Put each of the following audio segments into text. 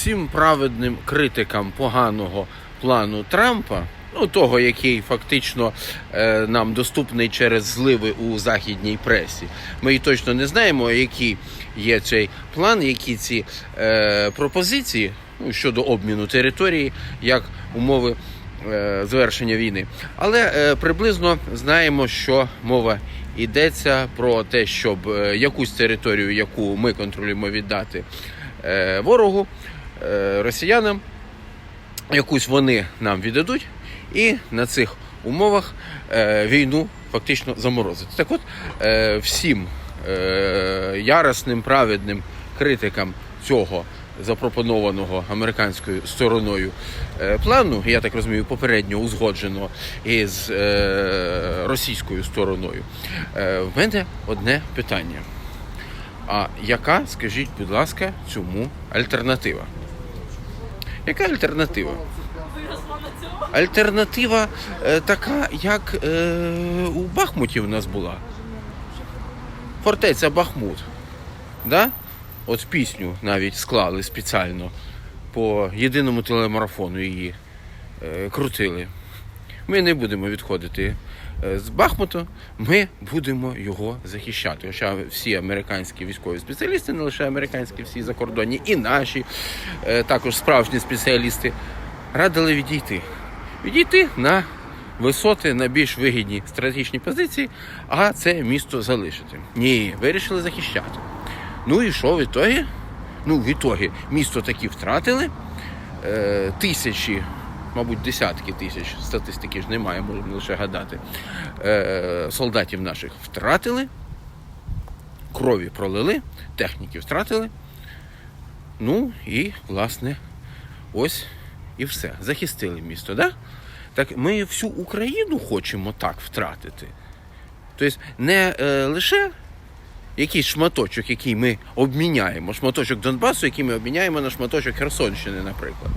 всім праведним критикам поганого плану Трампа, ну того, який фактично е, нам доступний через зливи у західній пресі. Ми і точно не знаємо, який є цей план, які ці е, пропозиції ну, щодо обміну території, як умови е, завершення війни. Але е, приблизно знаємо, що мова йдеться про те, щоб е, якусь територію, яку ми контролюємо, віддати е, ворогу, росіянам, якусь вони нам віддадуть, і на цих умовах е, війну фактично заморозити. Так от е, всім е, яросним праведним критикам цього запропонованого американською стороною е, плану, я так розумію, попередньо узгоджено із е, російською стороною. Е, в мене одне питання. А яка, скажіть, будь ласка, цьому альтернатива? Яка альтернатива? Альтернатива е, така, як е, у Бахмуті в нас була. Фортеця Бахмут. Да? От пісню навіть склали спеціально по єдиному телемарафону її е, крутили. Ми не будемо відходити з Бахмуту, ми будемо його захищати. Хоча всі американські військові спеціалісти, не лише американські, всі закордонні, і наші, е, також справжні спеціалісти, радили відійти. Відійти на висоти, на більш вигідні стратегічні позиції, а це місто залишити. Ні, вирішили захищати. Ну і що в ітогі? Ну, в ітогі місто таки втратили. Е, тисячі, мабуть, десятки тисяч, статистики ж немає, можемо лише гадати. Е, солдатів наших втратили, крові пролили, техніки втратили. Ну і, власне, ось і все. Захистили місто, да? Так ми всю Україну хочемо так втратити. Тобто не е, лише якийсь шматочок, який ми обміняємо, шматочок Донбасу, який ми обміняємо на шматочок Херсонщини, наприклад.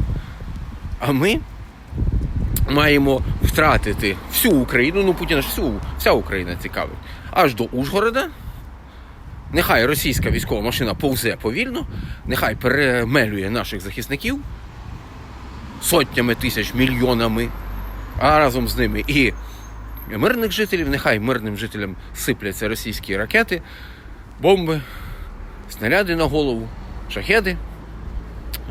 А ми маємо втратити всю Україну, ну Путіна ж всю, вся Україна цікавить, аж до Ужгорода. Нехай російська військова машина повзе повільно, нехай перемелює наших захисників сотнями тисяч, мільйонами, а разом з ними і мирних жителів, нехай мирним жителям сипляться російські ракети, бомби, снаряди на голову, шахеди.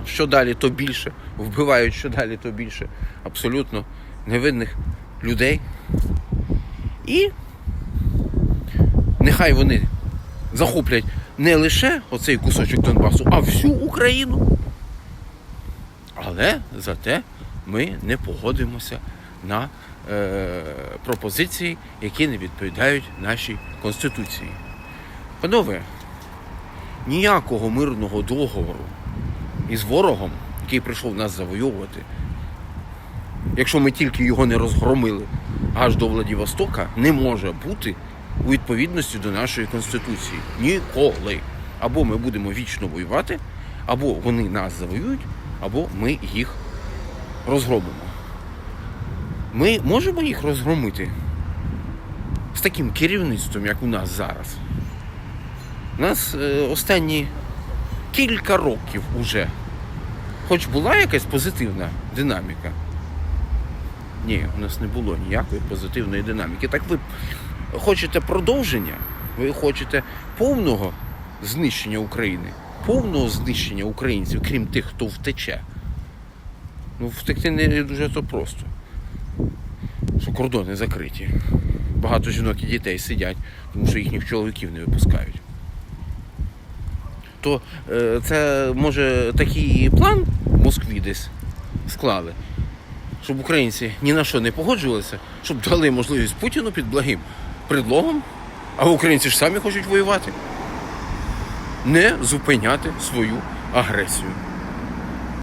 Що далі, то більше. Вбивають що далі, то більше. Абсолютно невинних людей. І нехай вони захоплять не лише оцей кусочок Донбасу, а всю Україну. Але зате ми не погодимося на е, пропозиції, які не відповідають нашій Конституції. Панове, ніякого мирного договору із ворогом, який прийшов нас завойовувати, якщо ми тільки його не розгромили аж до Владивостока, не може бути у відповідності до нашої Конституції. Ніколи. Або ми будемо вічно воювати, або вони нас завоюють, або ми їх розгромимо. Ми можемо їх розгромити з таким керівництвом, як у нас зараз. У нас е, останні кілька років уже, хоч була якась позитивна динаміка. Ні, у нас не було ніякої позитивної динаміки. Так ви хочете продовження, ви хочете повного знищення України, повного знищення українців, крім тих, хто втече. Ну, втекти не дуже то просто. Що кордони закриті. Багато жінок і дітей сидять, тому що їхніх чоловіків не випускають. То е, це може такий план в Москві десь склали, щоб українці ні на що не погоджувалися, щоб дали можливість Путіну під благим предлогом, а українці ж самі хочуть воювати, не зупиняти свою агресію.